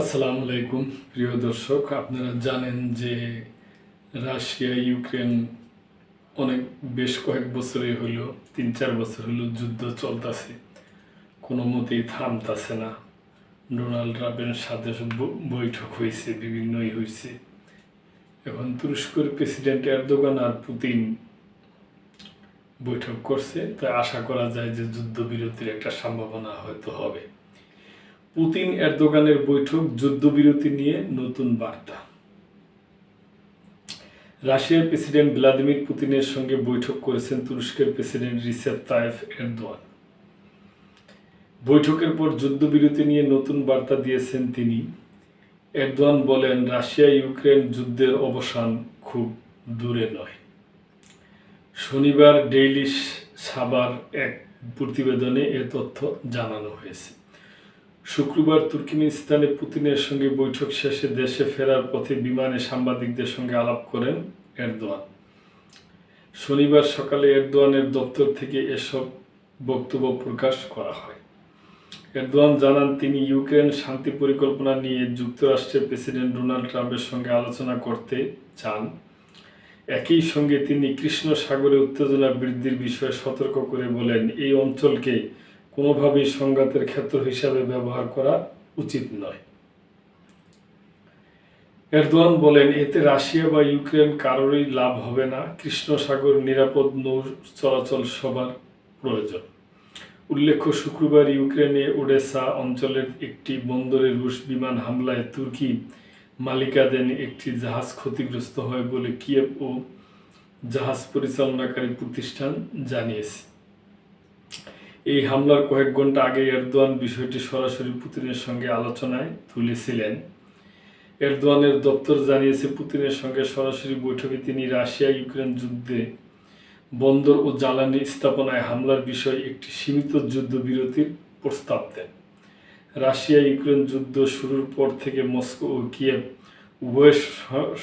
আসসালামু আলাইকুম, প্রিয় দর্শক। আপনারা জানেন যে রাশিয়া, ইউক্রেন অনেক, বেশ কয়েক বছরই হইল তিন চার বছর হলো যুদ্ধ চলতেছে। কোনো মতেই থামতাছে না। ডোনাল্ড ট্রাম্পের সাথে বৈঠক হয়েছে, বিভিন্নই হয়েছে। এখন তুরস্কের প্রেসিডেন্ট এরদোগান আর পুতিন বৈঠক করছে। তাই আশা করা যায় যে যুদ্ধবিরতির একটা সম্ভাবনা হয়তো হবে। পুতিন এরদোগানের বৈঠক যুদ্ধবিরতি নিয়ে নতুন বার্তা। রাশিয়ার প্রেসিডেন্ট ভ্লাদিমির পুতিনের সঙ্গে বৈঠক করেছেন তুরস্কের প্রেসিডেন্ট রিসেপ তায়েফ এরদোয়ান। বৈঠকের পর যুদ্ধবিরতি নিয়ে নতুন বার্তা দিয়েছেন তিনি। এরদোয়ান বলেন, রাশিয়া ইউক্রেন যুদ্ধের অবসান খুব দূরে নয়। শনিবার ডেইলি সাবার এক প্রতিবেদনে এ তথ্য জানানো হয়েছে। শুক্রবার তুর্কমেনিস্তানে পুতিনের সঙ্গে বৈঠক শেষে দেশে ফেরার পথে বিমানে সাংবাদিকদের সঙ্গে আলাপ করেন এরদোয়ান। শনিবার সকালে এরদোয়ানের দপ্তর থেকে এসব বক্তব্য প্রকাশ করা হয়। এরদোয়ান জানান, তিনি ইউক্রেন শান্তি পরিকল্পনা নিয়ে যুক্তরাষ্ট্রের প্রেসিডেন্ট ডোনাল্ড ট্রাম্পের সঙ্গে আলোচনা করতে চান। একই সঙ্গে তিনি কৃষ্ণ সাগরে উত্তেজনা বৃদ্ধির বিষয়ে সতর্ক করে বলেন, এই অঞ্চলকে কোনোভাবেই সংঘাতের ক্ষেত্র হিসাবে ব্যবহার করা উচিত নয়। এরদোয়ান বলেন, এতে রাশিয়া বা ইউক্রেন কারোরই লাভ হবে না। কৃষ্ণ সাগর নিরাপদ নৌ চলাচল সবার প্রয়োজন। উল্লেখ্য, শুক্রবার ইউক্রেনে ওডেসা অঞ্চলের একটি বন্দরে রুশ বিমান হামলায় তুর্কি মালিকাধীন একটি জাহাজ ক্ষতিগ্রস্ত হয় বলে কিয়েভ ও জাহাজ পরিচালনাকারী প্রতিষ্ঠান জানিয়েছে। এই হামলার কয়েক ঘণ্টা আগে এরদোয়ান বিষয়টি সরাসরি পুতিনের সঙ্গে আলোচনায় তুলেছিলেন। এরদোয়ানের দপ্তর জানিয়েছে, পুতিনের সঙ্গে সরাসরি বৈঠকে তিনি রাশিয়া ইউক্রেন যুদ্ধে বন্দর ও জ্বালানি স্থাপনায় হামলার বিষয়ে একটি সীমিত যুদ্ধবিরতির প্রস্তাব দেন। রাশিয়া ইউক্রেন যুদ্ধ শুরুর পর থেকে মস্কো ও কিয়েভ উভয়ের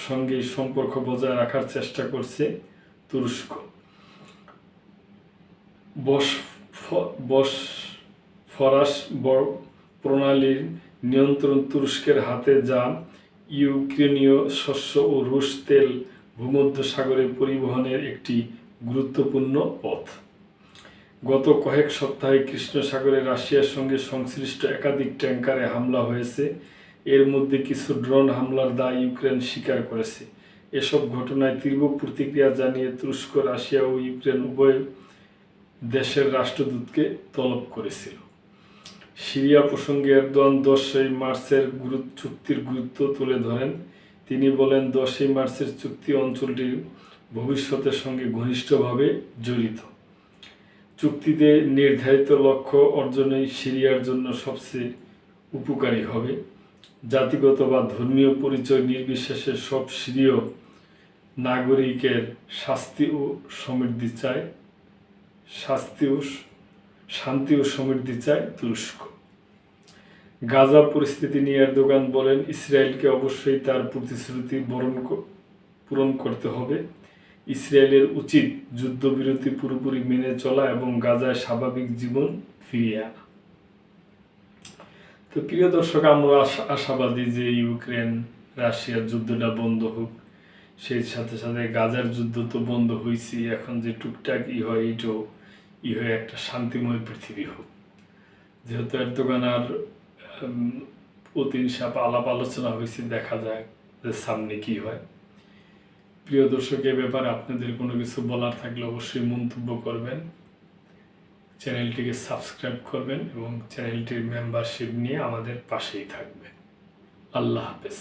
সঙ্গে সম্পর্ক বজায় রাখার চেষ্টা করছে তুরস্ক। বস ফরাস ব- প্রণালীর নিয়ন্ত্রণ তুরস্কের হাতে যা ইউক্রেনীয় শস্য ও রুশ তেল ভূমধ্য সাগরে পরিবহনের একটি গুরুত্বপূর্ণ পথ। গত কয়েক সপ্তাহে কৃষ্ণ সাগরে রাশিয়ার সঙ্গে সংশ্লিষ্ট একাধিক ট্যাঙ্কারে হামলা হয়েছে। এর মধ্যে কিছু ড্রোন হামলার দায় ইউক্রেন স্বীকার করেছে। এসব ঘটনায় তীব্র প্রতিক্রিয়া জানিয়ে তুরস্ক, রাশিয়া ও ইউক্রেন উভয় দেশের রাষ্ট্রদূতকে তলব করেছিল। সিরিয়া প্রসঙ্গে এরদোয়ান দশই মার্চের চুক্তির গুরুত্ব তুলে ধরেন। তিনি বলেন, দশই মার্চের চুক্তি অঞ্চলটির ভবিষ্যতের সঙ্গে ঘনিষ্ঠভাবে জড়িত। চুক্তিতে নির্ধারিত লক্ষ্য অর্জনেই সিরিয়ার জন্য সবচেয়ে উপকারী হবে। জাতিগত বা ধর্মীয় পরিচয় নির্বিশেষে সব সিরীয় নাগরিকের শাস্তি ও সমৃদ্ধি চায়। শাস্তি ও শান্তি ও সমৃদ্ধি চায় তুরস্ক। গাজা পরিস্থিতি নিয়ে এরদোগান বলেন, ইসরায়েলকে অবশ্যই তার প্রতিশ্রুতি বরণ পূরণ করতে হবে। ইসরায়েলের উচিত যুদ্ধবিরতি পুরোপুরি মেনে চলা এবং গাজায় স্বাভাবিক জীবন ফিরিয়ে আনা। তো প্রিয় দর্শক, আমরা আশা- আশাবাদী যে ইউক্রেন রাশিয়ার যুদ্ধটা বন্ধ হোক, সেই সাথে সাথে গাজার যুদ্ধ তো বন্ধ হয়েছে এখন যে টুকটাক ই হয়, এটাও ই হয়ে একটা শান্তিময় পৃথিবী হোক। যেহেতু এরদোগান আর পুতিন সাপ আলাপ আলোচনা হয়েছে, দেখা যায় যে সামনে কি হয়। প্রিয় দর্শক, এ ব্যাপারে আপনাদের কোনো কিছু বলার থাকলে অবশ্যই মন্তব্য করবেন। চ্যানেলটিকে সাবস্ক্রাইব করবেন এবং চ্যানেলটির মেম্বারশিপ নিয়ে আমাদের পাশেই থাকবেন। আল্লাহ হাফেজ।